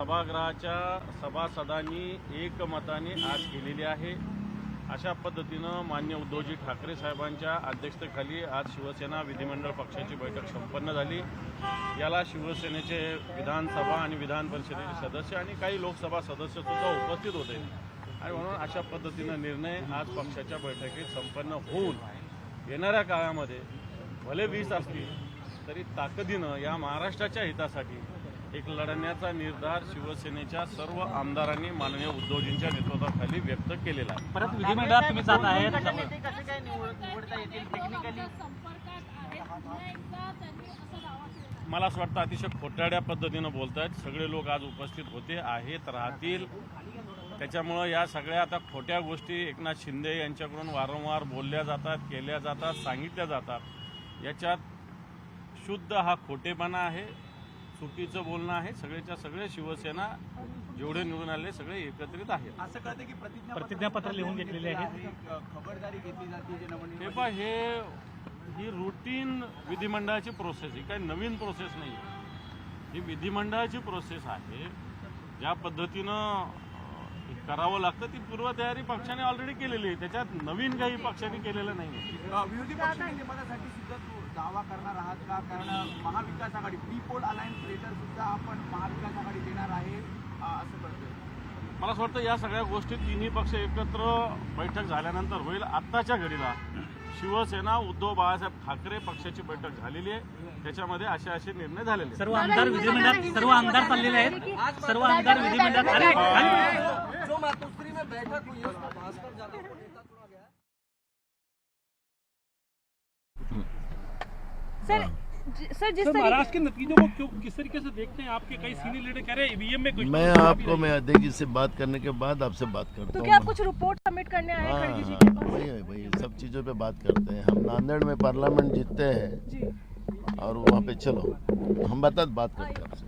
सभागृहाच्या सभासदांनी एकमताने आज केलेली आहे. अशा पद्धतीनं मान्य उद्धवजी ठाकरे साहेबांच्या अध्यक्षतेखाली आज शिवसेना विधिमंडळ पक्षाची बैठक संपन्न झाली. याला शिवसेनेचे विधानसभा आणि विधान परिषदेचे सदस्य आणि काही लोकसभा सदस्य सुद्धा उपस्थित होते. आणि म्हणून अशा पद्धतीनं निर्णय आज पक्षाच्या बैठकीत संपन्न होऊन येणाऱ्या काळामध्ये भले वीस असतील तरी ताकदीनं या महाराष्ट्राच्या हितासाठी एक लढण्याचा निर्धार शिवसेनेच्या सर्व आमदारांनी माननीय उद्धवजींच्या नेतृत्वाखाली व्यक्त केलेला आहे. परत विधिमंडळात तुम्ही जात आहेत. गटनेते कसे काय निवड- निवडता येतील टेक्निकली संपर्कात आहेत. पुन्हा एकदा त्यांनी असा दावा केला मला असं वाटतं अतिशय खोटाड्या पद्धतीनं बोलत आहेत सगळे लोक आज उपस्थित होते आहेत राहतील. त्याच्यामुळं या सगळ्या आता खोट्या गोष्टी एकनाथ शिंदे यांच्याकडून वारंवार बोलल्या जातात केल्या जातात सांगितल्या जातात. याच्यात शुद्ध हा खोटेपणा आहे. चुकीचं बोलणं आहे. सगळेच्या सगळे शिवसेना जेवढे निवडून आले सगळे एकत्रित आहेत. असं कळतं की प्रतिज्ञा प्रतिज्ञापत्र लिहून घेतलेले आहेत. खबरदारी घेतली जाते जे हे पहा हे ही रुटीन विधिमंडळाची प्रोसेस ही काही नवीन प्रोसेस नाही ही विधिमंडळाची प्रोसेस आहे. ज्या पद्धतीनं करावं लागतं ती पूर्वतयारी पक्षाने ऑलरेडी केलेली आहे त्याच्यात नवीन काही पक्षाने केलेलं नाही विरोधी सुद्धा तू दावा करणार आहात का कारण Mahavikas Aghadi pre poll alliance letter सुद्धा आपण महाविकास आघाडी देणार आहे असं कळतं मला असं वाटतं या सगळ्या गोष्टी तिन्ही पक्ष एकत्र बैठक झाल्यानंतर होईल आत्ताच्या घडीला शिवसेना उद्धव बाळासाहेब ठाकरे पक्षाची बैठक झालेली आहे त्याच्यामध्ये असे असे निर्णय झालेले आहेत. सर्व आमदार विधिमंडळात सर्व आमदार चाललेले आहेत सर्व आमदार विधिमंडळात में बैठक हुई है उसका भास्कर को नेता चुना गया सर सर जिस महाराष्ट्र के नतीजों को क्यों किस तरीके से देखते हैं? आपके कई सीनियर लीडर कह रहे हैं ईवीएम में कुछ मैं आपको मैं अध्यक्ष से बात करने के बाद आपसे बात करता तो हूँ। क्या कुछ रिपोर्ट सबमिट करने आए हैं खड़गे जी के हाँ, पास? वही वही सब चीज़ों पे बात करते हैं। हम नांदेड़ में पार्लियामेंट जीतते हैं और वहाँ पे चलो हम बता बात करते हैं आपसे।